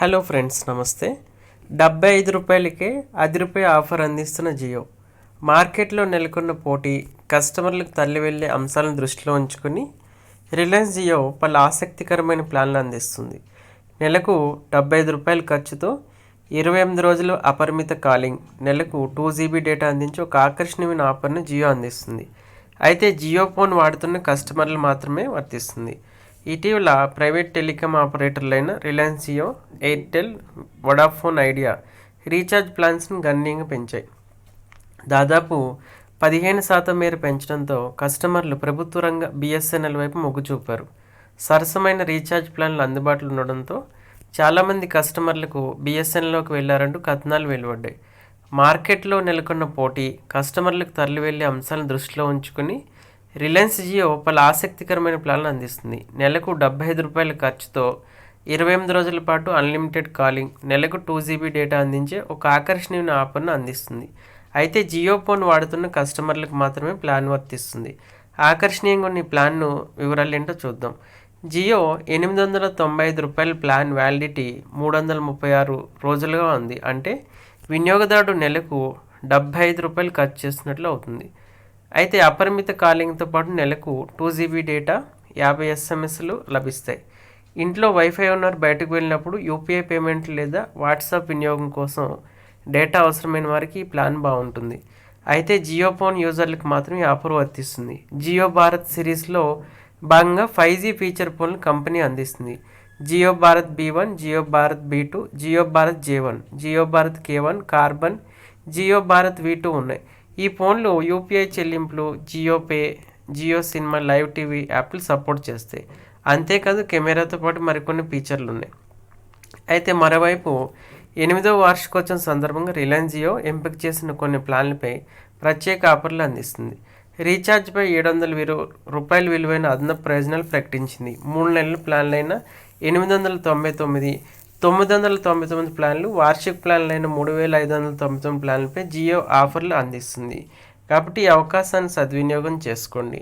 Hello friends నమస్తే. డెబ్బై ఐదు రూపాయలకే అది రూపాయి ఆఫర్ అందిస్తున్న జియో. మార్కెట్లో నెలకొన్న పోటీ కస్టమర్లకు తల్లి వెళ్ళే అంశాలను దృష్టిలో ఉంచుకొని రిలయన్స్ జియో పలు ఆసక్తికరమైన ప్లాన్లు అందిస్తుంది. నెలకు డెబ్బై ఐదు రూపాయల ఖర్చుతో ఇరవై ఎనిమిది రోజులు అపరిమిత కాలింగ్ నెలకు టూ జీబీ డేటా అందించి ఒక ఆకర్షణీయమైన ఆఫర్ను జియో అందిస్తుంది. అయితే జియో ఫోన్ వాడుతున్న కస్టమర్లు మాత్రమే వర్తిస్తుంది. ఇటీవల private telecom ఆపరేటర్లైన Reliance Jio Airtel Vodafone Idea recharge ప్లాన్స్ను గణనీయంగా పెంచాయి. దాదాపు పదిహేను శాతం మేర పెంచడంతో కస్టమర్లు ప్రభుత్వ రంగ బిఎస్ఎన్ఎల్ వైపు మొగ్గు చూపారు. సరసమైన రీఛార్జ్ ప్లాన్లు అందుబాటులో ఉండడంతో చాలామంది కస్టమర్లకు బిఎస్ఎన్ఎల్లోకి వెళ్ళారంటూ కథనాలు వెలువడ్డాయి. మార్కెట్లో నెలకొన్న పోటీ కస్టమర్లకు తరలి వెళ్ళే అంశాలను దృష్టిలో ఉంచుకుని రిలయన్స్ జియో పలు ఆసక్తికరమైన ప్లాన్లు అందిస్తుంది. నెలకు డెబ్బై ఐదు రూపాయల ఖర్చుతో ఇరవై ఎనిమిది రోజుల పాటు అన్లిమిటెడ్ కాలింగ్ నెలకు టూ జీబీ డేటా అందించే ఒక ఆకర్షణీయమైన ఆఫర్ను అందిస్తుంది. అయితే జియో ఫోన్ వాడుతున్న కస్టమర్లకు మాత్రమే ప్లాన్ వర్తిస్తుంది. ఆకర్షణీయంగా ఉన్న ఈ ప్లాన్ను వివరాలు ఏంటో చూద్దాం. జియో ఎనిమిది వందల తొంభై ఐదు రూపాయల ప్లాన్ వ్యాలిడిటీ మూడు వందల ముప్పై ఆరు రోజులుగా ఉంది. అంటే వినియోగదారుడు నెలకు డెబ్బై ఐదు రూపాయలు ఖర్చు చేస్తున్నట్లు అవుతుంది. అయితే అపరిమిత కాలింగ్తో పాటు నెలకు టూ జీబీ డేటా యాభై ఎస్ఎంఎస్లు లభిస్తాయి. ఇంట్లో వైఫై ఉన్నారు బయటకు వెళ్ళినప్పుడు యూపీఐ పేమెంట్ లేదా వాట్సాప్ వినియోగం కోసం డేటా అవసరమైన వారికి ఈ ప్లాన్ బాగుంటుంది. అయితే జియో ఫోన్ యూజర్లకు మాత్రమే ఆఫర్ వర్తిస్తుంది. జియో భారత్ సిరీస్లో భాగంగా ఫైవ్ జీ ఫీచర్ ఫోన్లు కంపెనీ అందిస్తుంది. Jio Bharat B one Jio Bharat B two Jio Bharat J one Jio Bharat K one Karbonn Jio Bharat V two ఉన్నాయి. ఈ ఫోన్లు యూపీఐ చెల్లింపులు Jio Pay Jio Cinema live TV యాప్లు support చేస్తాయి. అంతేకాదు కెమెరాతో పాటు మరికొన్ని ఫీచర్లు ఉన్నాయి అయితే మరోవైపు ఎనిమిదో వార్షికోత్సవం సందర్భంగా రిలయన్స్ జియో ఎంపిక చేసిన కొన్ని ప్లాన్లపై ప్రత్యేక ఆఫర్లు అందిస్తుంది. రీఛార్జ్పై ఏడు వందల విరు రూపాయల విలువైన అదనపు ప్రయోజనాలు ప్రకటించింది. మూడు నెలల ప్లాన్లైన ఎనిమిది వందల తొంభై తొమ్మిది తొమ్మిది వందల తొంభై తొమ్మిది ప్లాన్లు వార్షిక ప్లాన్లు అయిన మూడు వేల ఐదు వందల తొంభై తొమ్మిది ప్లాన్లపై జియో ఆఫర్లు అందిస్తుంది. కాబట్టి ఈ అవకాశాన్ని సద్వినియోగం చేసుకోండి.